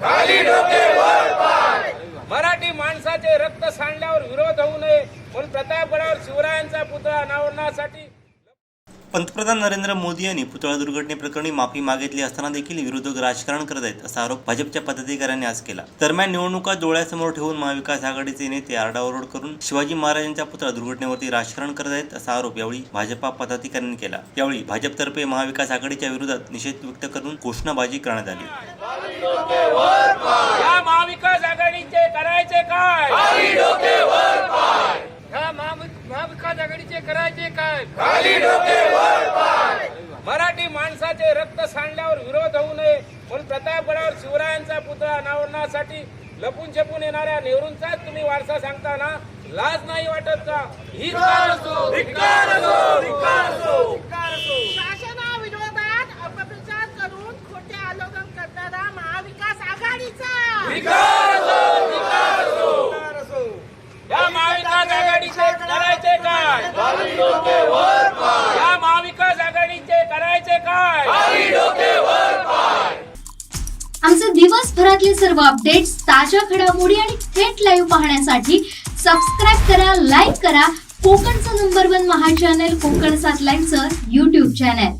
खाली डोके वर पाय. मराठी माणसाचे रक्त सांडल्यावर विरोध होऊ नये म्हणून प्रतापगडावर शिवरायांचा पुतळा अनावरणासाठी पंतप्रधान नरेंद्र मोदी यांनी पुतळा दुर्घटनेप्रकरणी माफी मागितली असताना देखील विरोधक राजकारण करत आहेत असा आरोप भाजपच्या पदाधिकाऱ्यांनी आज केला. दरम्यान निवडणुका डोळ्यासमोर ठेवून महाविकास आघाडीचे नेते आरडाओरड करून शिवाजी महाराजांच्या पुतळा दुर्घटनेवरती राजकारण करत आहेत असा आरोप यावेळी भाजपा पदाधिकाऱ्यांनी केला. यावेळी भाजपतर्फे महाविकास आघाडीच्या विरोधात निषेध व्यक्त करून घोषणाबाजी करण्यात आली या महाविकास आघाडीचे करायचे काय खाली डोके वर पाय या महावि- करायचे काय? मराठी माणसाचे रक्त सांडल्यावर विरोध होऊ नये. म्हणून प्रतापगडावर शिवरायांचा पुतळा अनावरणासाठी लपून छपून येणाऱ्या नेहरूंचाच तुम्ही वारसा सांगताना लाज नाही वाटत का? ही धिक्कार असो. धिक्कार असो धिक्कार असो शासनाविरोधात अपप्रचार करून खोटे आलोकन करणारा महाविकास आघाडीचा धिक्कार असो धिक्कार असो या महाविकास आघाडीचे करायचे काय खाली डोके वर पाय या महाविकास आघाडीचे करायचे काय? खाली डोके वर पाय आमचे दिवसभरातले सर्व अपडेट्स ताज्या घडामोडी आणि थेट लाईव्ह पाहण्यासाठी सबस्क्राईब करा लाईक करा. कोकणचं नंबर वन महा चॅनल कोकण सात लाईनचं युट्यूब चॅनल